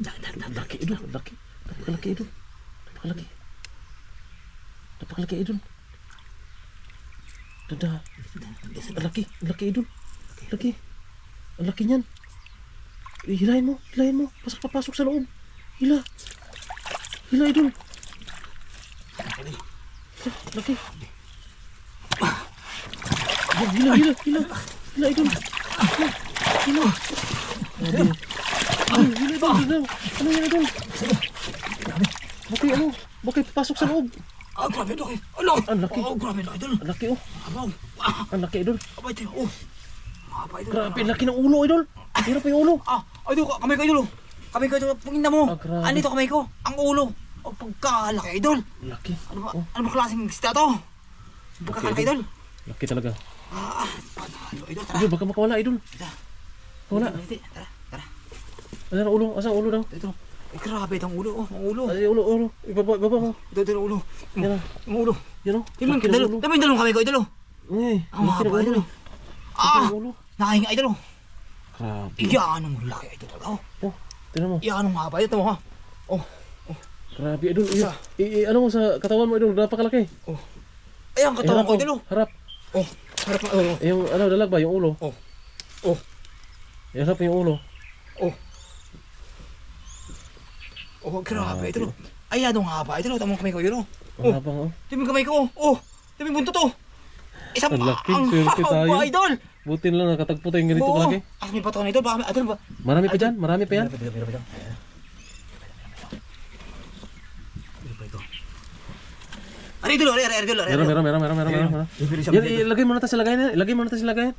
Laki idol, laki. Napakalaki idol. Napakalaki. Napakalaki idol. Dada. Laki, laki idol. Laki. Ang laki niyan. Hilahin mo, hilahin mo. Pasok papasok sa loob. Hila. Hila idol. Laki. Hila, hila, hila, hila. Hila idol. Hila. Hila. Aduh. Ay, hila idol, hila. Ano yan idol? Bakit ano? Bakit pasok sa loob? Ah, grabe idol. Ano? Ang laki. Oh, grabe na idol. Ang laki oh. Ah, Ang laki idol. abay tayo. Oh. Abay idol. Grabe, laki ng ulo idol. Hirap yung ulo. Ah, idol, kamay ko idol. oh. Kamay ko idol. Pangina mo. Ah. Ano ito kamay ko? Ang ulo. Oh, pagkalaki idol. Laki. Ano ba? Oh. Ano ba klaseng isda to? Pagkakalaki idol. Laki talaga. Ah, ah, panalo idol. Tara. Idol, baka makawala idol. Tara. Wala. Tara, Asan ang ulo? Ang ulo daw? Ito. Ay, grabe itong ulo. Oh, ang ulo. Ay, ulo, ulo. Ibaba, ibaba mo. Ito, ito, ang ulo. Yan o. Ang ulo. Yan o. Tingnan mo, Laki ng dalo. yung dalawang kamay ko idol. oh. Ay, Ang laki ng haba ulo. idol. oh. Laki Ah, nakahinga idol. oh. Grabe. Iyan ang laki idol. Oh, Oh, tinan mo. iyan ang haba ito ha. Oh, Grabe, idol. I, Isa. i, i- ano mo sa katawan mo, idol? Napakalaki. ay ang Eh, katawan ko idol. oh. Harap. Oh, harap na. Oh, Eh, yung ano, dalag ba? Yung ulo. Oh. Oh. Eh, harap yung ulo. oh. Oh, grabe idol. oh. Ay, anong haba idol. Tamang kamay ko idol. oh. Ang Oh. habang, oh. Yung kamay ko. oh. Oh, yung buntot oh. Isang Ang laki, swerte tayo. idol. Buti na lang nakatagpo tayong ganito Oo. kalaki. Asa may pato na idol. Baka may idol ba? Marami pa dyan, marami pa yan. Pito, pito, pito. Ano idol? Ano idol? Ano Meron, meron, meron, meron, meron, meron. Meron. Yan, ilagay mo na tayo sa lagayan. Ilagay mo na tayo sa lagayan.